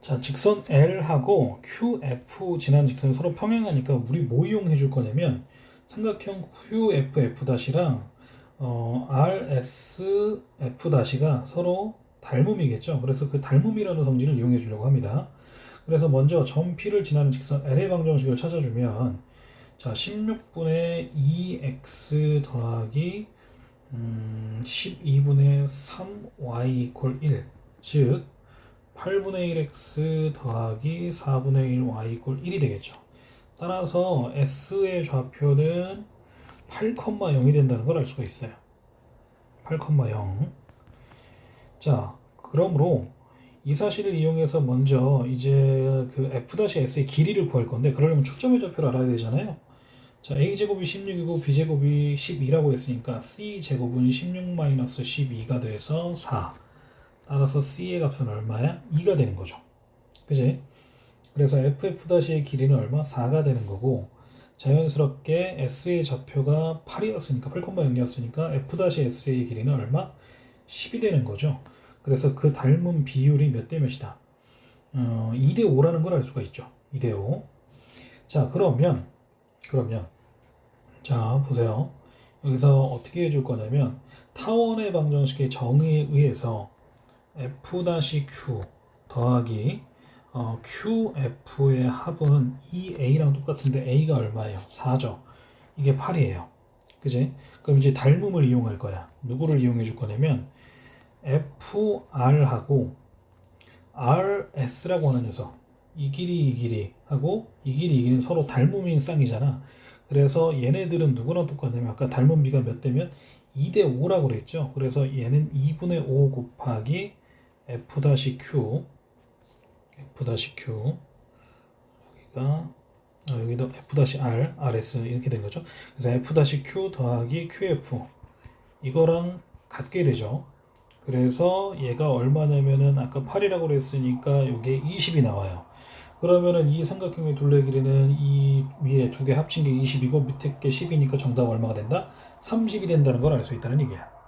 자, 직선 L하고 QF 지나는 직선이 서로 평행하니까 우리 뭐 이용해 줄 거냐면 삼각형 QFF 다시랑 어, RSF 다시가 서로 닮음이겠죠. 그래서 그 닮음이라는 성질을 이용해 주려고 합니다. 그래서 먼저 점 P를 지나는 직선 L의 방정식을 찾아주면 자, 16분의 2x 더하기 음, 12분의 3y 이퀄 1, 즉 8분의 1x 더하기 4분의 1y 이퀄 1이 되겠죠. 따라서 s의 좌표는 8,0이 된다는 걸 알 수가 있어요. 8,0. 자, 그러므로 이 사실을 이용해서 먼저 이제 그 f-s의 길이를 구할 건데 그러려면 초점의 좌표를 알아야 되잖아요. 자, a제곱이 16이고 b제곱이 12라고 했으니까 c제곱은 16-12가 돼서 4. 따라서 c의 값은 얼마야? 2가 되는 거죠. 그지? 그래서 ff-의 길이는 얼마? 4가 되는 거고 자연스럽게 s의 좌표가 8이었으니까 8,0이었으니까 f-s의 길이는 얼마? 10이 되는 거죠. 그래서 그 닮은 비율이 몇 대 몇이다? 어, 2대 5라는 걸 알 수가 있죠. 2대 5. 자, 그러면 그러면 자, 보세요. 여기서 어떻게 해줄 거냐면 타원의 방정식의 정의에 의해서 f-q 더하기 어, qf의 합은 2a랑 똑같은데 a가 얼마예요? 4죠. 이게 8이에요. 그지? 그럼 이제 닮음을 이용할 거야. 누구를 이용해 줄 거냐면 fr하고 rs라고 하는 녀석 이 길이 이 길이 하고 이 길이 이 길이는 서로 닮음인 쌍이잖아. 그래서 얘네들은 누구랑 똑같냐면 아까 닮은 비가 몇 대면 2대 5라고 그랬죠. 그래서 얘는 2분의 5 곱하기 f-q f-q 여기가 아, 여기도 f-r, rs 이렇게 된 거죠. 그래서 f-q 더하기 qf 이거랑 같게 되죠. 그래서 얘가 얼마냐면은 아까 8이라고 그랬으니까 이게 20이 나와요. 그러면은 이 삼각형의 둘레 길이는 이 위에 두 개 합친 게 20이고 밑에 게 10이니까 정답 얼마가 된다? 30이 된다는 걸 알 수 있다는 얘기야.